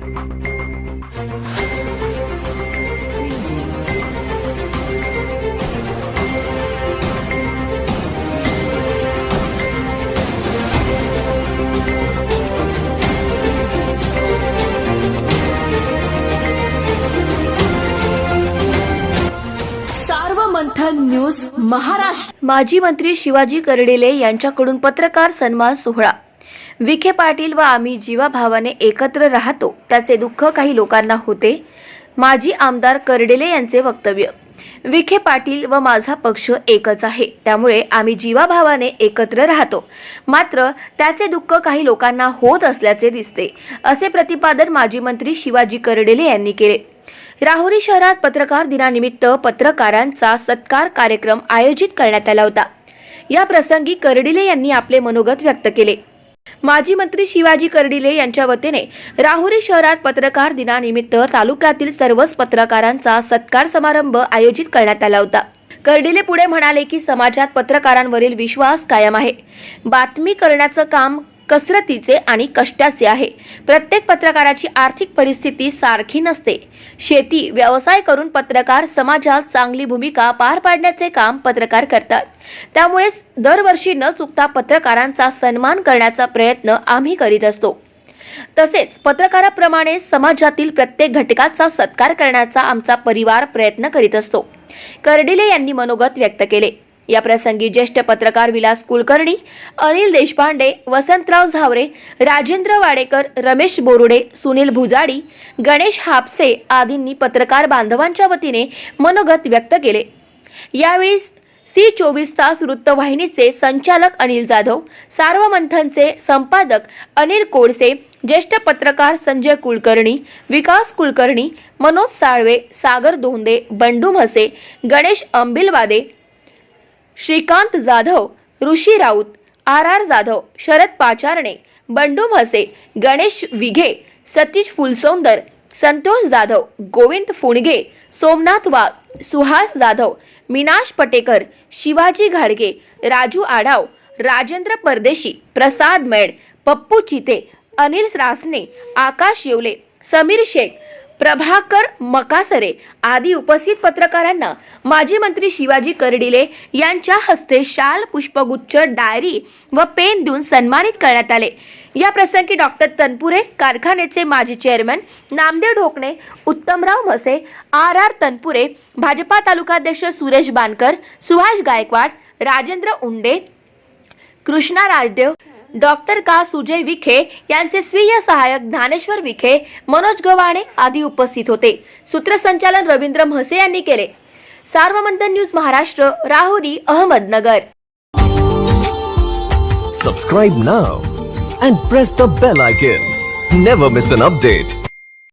Sarvamanthan news Maharashtra. माजी मंत्री शिवाजी कर्डिले यांच्याकडून पत्रकार सन्मान सोहळा. विखे पाटील व आम्ही जीवाभावाने एकत्र राहतो त्याचे दुःख काही लोकांना होते. माजी आमदार कर्डेले यांचे वक्तव्य विखे पाटील व माझा पक्ष एकच आहे त्यामुळे आम्ही जीवाभावाने एकत्र राहतो. मात्र त्याचे दुःख काही लोकांना होत असल्याचे दिसते असे प्रतिपादन माजी मंत्री शिवाजी कर्डेले यांनी केले. राहुरी शहरात पत्रकार दिनानिमित्त पत्रकारांचा सत्कार कार्यक्रम आयोजित करण्यात आला होता. या प्रसंगी कर्डिले यांनी आपले मनोगत व्यक्त केले. माजी मंत्री शिवाजी कर्डिले यांच्या वतीने राहुरी शहरात पत्रकार दिनानिमित्त तालुक्यातील सर्वच पत्रकारांचा सत्कार समारंभ आयोजित करण्यात आला होता. कर्डिले पुढे म्हणाले की समाजात पत्रकारांवरील विश्वास कायम आहे. बातमी करण्याचं काम कसरतीचे आणि कष्टाचे आहे. प्रत्येक पत्रकाराची आर्थिक परिस्थिती सारखी नसते. शेती व्यवसाय करून पत्रकार समाजात चांगली भूमिका पार पाडण्याचे काम पत्रकार करतात. त्यामुळेच दरवर्षी न चुकता पत्रकारांचा सन्मान करण्याचा प्रयत्न आम्ही करीत असतो. तसेच पत्रकाराप्रमाणे समाजातील प्रत्येक घटकाचा सत्कार करण्याचा आमचा परिवार प्रयत्न करीत असतो. कर्डिले यांनी मनोगत व्यक्त केले. या प्रसंगी ज्येष्ठ पत्रकार विलास कुलकर्णी अनिल देशपांडे वसंतराव झावरे राजेंद्र वाडेकर रमेश बोरुडे सुनील भुजाडी गणेश हापसे आदींनी पत्रकार बांधवांच्या वतीने मनोगत व्यक्त केले. यावेळी सी चोवीस तास वृत्तवाहिनीचे संचालक अनिल जाधव सार्वमंथनचे संपादक अनिल कोडसे ज्येष्ठ पत्रकार संजय कुलकर्णी विकास कुलकर्णी मनोज साळवे सागर दोंदे बंडू म्हसे गणेश अंबिलवादे श्रीकांत जाधव ऋषी राऊत आर आर जाधव शरद पाचारणे बंडू म्हसे गणेश विघे सतीश फुलसौंदर संतोष जाधव गोविंद फुणगे सोमनाथ वाघ सुहास जाधव मीनाश पटेकर शिवाजी घाडगे राजू आढाव राजेंद्र परदेशी प्रसाद मेड पप्पू चिते अनिल रासने आकाश येवले समीर शेख प्रभाकर मकासरे आदी उपस्थित पत्रकारांना माजी मंत्री शिवाजी कर्डिले यांच्या हस्ते शाल पुष्पगुच्छ डायरी व पेन देऊन सन्मानित करण्यात आले. या प्रसंगी डॉक्टर तनपुरे कारखान्याचे माजी चेअरमन नामदेव ढोकणे उत्तमराव मसे आर आर तनपुरे भाजपा तालुकाध्यक्ष सुरेश बानकर सुभाष गायकवाड राजेंद्र उंडे कृष्णा राजदेव डॉक्टर का सुजय विखे यांचे स्वीय सहाय्यक ज्ञानेश्वर विखे मनोज गव्हाणे आदी उपस्थित होते. सूत्रसंचालन रवींद्र म्हसे यांनी केले. Sarvamanthan news Maharashtra Rahuri Ahmednagar. Subscribe now and press the bell icon never miss an update